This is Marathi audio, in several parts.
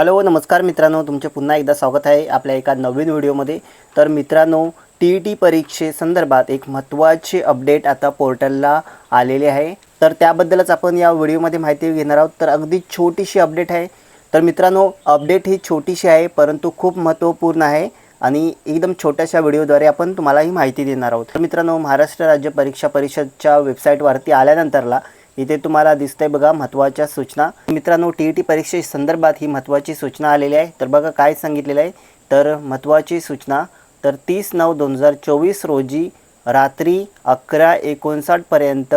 हॅलो नमस्कार मित्रांनो. तुमचे पुन्हा एकदा स्वागत आहे आपल्या एका नवीन व्हिडिओमध्ये. तर मित्रांनो टी ई टी परीक्षेसंदर्भात एक महत्त्वाचे अपडेट आता पोर्टलला आलेले आहे. तर त्याबद्दलच आपण या व्हिडिओमध्ये माहिती घेणार आहोत. तर अगदी छोटीशी अपडेट आहे. तर मित्रांनो अपडेट ही छोटीशी आहे परंतु खूप महत्त्वपूर्ण आहे आणि एकदम छोट्याशा व्हिडिओद्वारे आपण तुम्हाला ही माहिती देणार आहोत. तर मित्रांनो महाराष्ट्र राज्य परीक्षा परिषदच्या वेबसाईटवरती आल्यानंतरला इथे तुम्हाला दिसतंय बघा महत्त्वाच्या सूचना. मित्रांनो टी ई टी परीक्षेसंदर्भात ही महत्त्वाची सूचना आलेली आहे. तर बघा काय सांगितलेलं आहे. तर महत्त्वाची सूचना तर तीस नऊ दोन हजार चोवीस रोजी रात्री अकरा एकोणसाठपर्यंत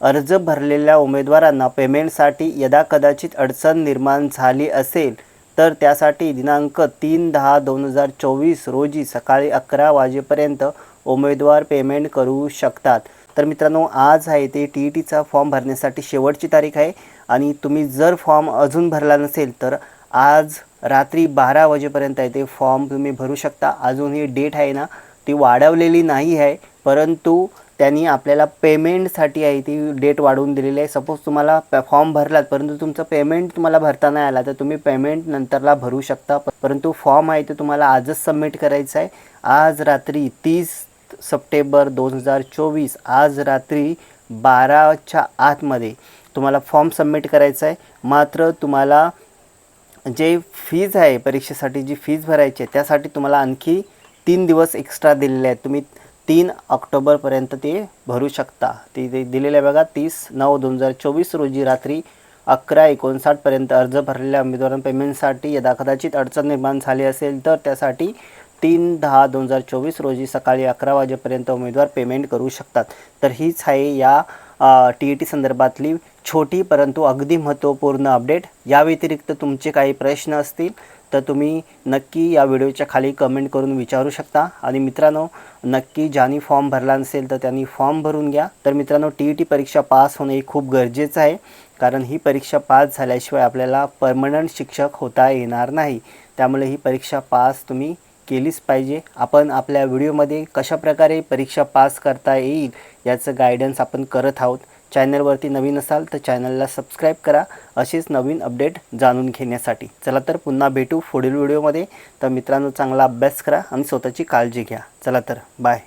अर्ज भरलेल्या उमेदवारांना पेमेंटसाठी यदाकदाचित अडचण निर्माण झाली असेल तर त्यासाठी दिनांक तीन दहा दोन हजार चोवीस रोजी सकाळी अकरा वाजेपर्यंत उमेदवार पेमेंट करू शकतात. तर मित्रांनो आज आहे ते टी ई टीचा फॉर्म भरण्यासाठी शेवटची तारीख आहे आणि तुम्ही जर फॉर्म अजून भरला नसेल तर आज रात्री बारा वाजेपर्यंत आहे ते फॉर्म तुम्ही भरू शकता. अजून ही डेट आहे ना ती वाढवलेली नाही आहे परंतु त्यांनी आपल्याला पेमेंटसाठी आहे ती डेट वाढवून दिलेली आहे. सपोज तुम्हाला प फॉर्म भरलात परंतु तुमचं पेमेंट तुम्हाला भरता नाही आला तर तुम्ही पेमेंट नंतरला भरू शकता. परंतु फॉर्म आहे ते तुम्हाला आजच सबमिट करायचं आहे. आज रात्री तीस सप्टेंबर दोन हजार चोवीस आज रात्री बाराच्या आतमध्ये तुम्हाला फॉर्म सबमिट करायचा आहे. मात्र तुम्हाला जे फीज आहे परीक्षेसाठी जी फीज भरायची आहे त्यासाठी तुम्हाला आणखी तीन दिवस एक्स्ट्रा दिलेले आहेत. तुम्ही तीन ऑक्टोबरपर्यंत ते भरू शकता. ते ते दिलेलं आहे बघा तीस नऊ दोन हजार चोवीस रोजी रात्री अकरा एकोणसाठपर्यंत अर्ज भरलेल्या उमेदवारांना पेमेंटसाठी यदा कदाचित अडचण निर्माण झाली असेल तर त्यासाठी तीन दहा दोन हजार चोवीस रोजी सकाळी अकरा वाजेपर्यंत उमेदवार पेमेंट करू शकतात. तर हीच आहे या टी ई टी संदर्भातली छोटी परंतु अगदी महत्त्वपूर्ण अपडेट. या व्यतिरिक्त तुमचे काही प्रश्न असतील तर तुम्ही नक्की या व्हिडिओच्या खाली कमेंट करून विचारू शकता. आणि मित्रांनो नक्की ज्यांनी फॉर्म भरला नसेल तर त्यांनी फॉर्म भरून घ्या. तर मित्रांनो टी ई टी परीक्षा पास होणे हे खूप गरजेचं आहे. कारण ही परीक्षा पास झाल्याशिवाय आपल्याला परमनंट शिक्षक होता येणार नाही. त्यामुळे ही परीक्षा पास तुम्ही केलीच पाहिजे. आपण आपल्या व्हिडिओमध्ये कशाप्रकारे परीक्षा पास करता येईल याचं गायडन्स आपण करत आहोत. चॅनलवरती नवीन असाल तर चॅनलला सबस्क्राईब करा. असेच नवीन अपडेट जाणून घेण्यासाठी. चला तर पुन्हा भेटू पुढील व्हिडिओमध्ये. तर मित्रांनो चांगला अभ्यास करा आणि स्वतःची काळजी घ्या. चला तर बाय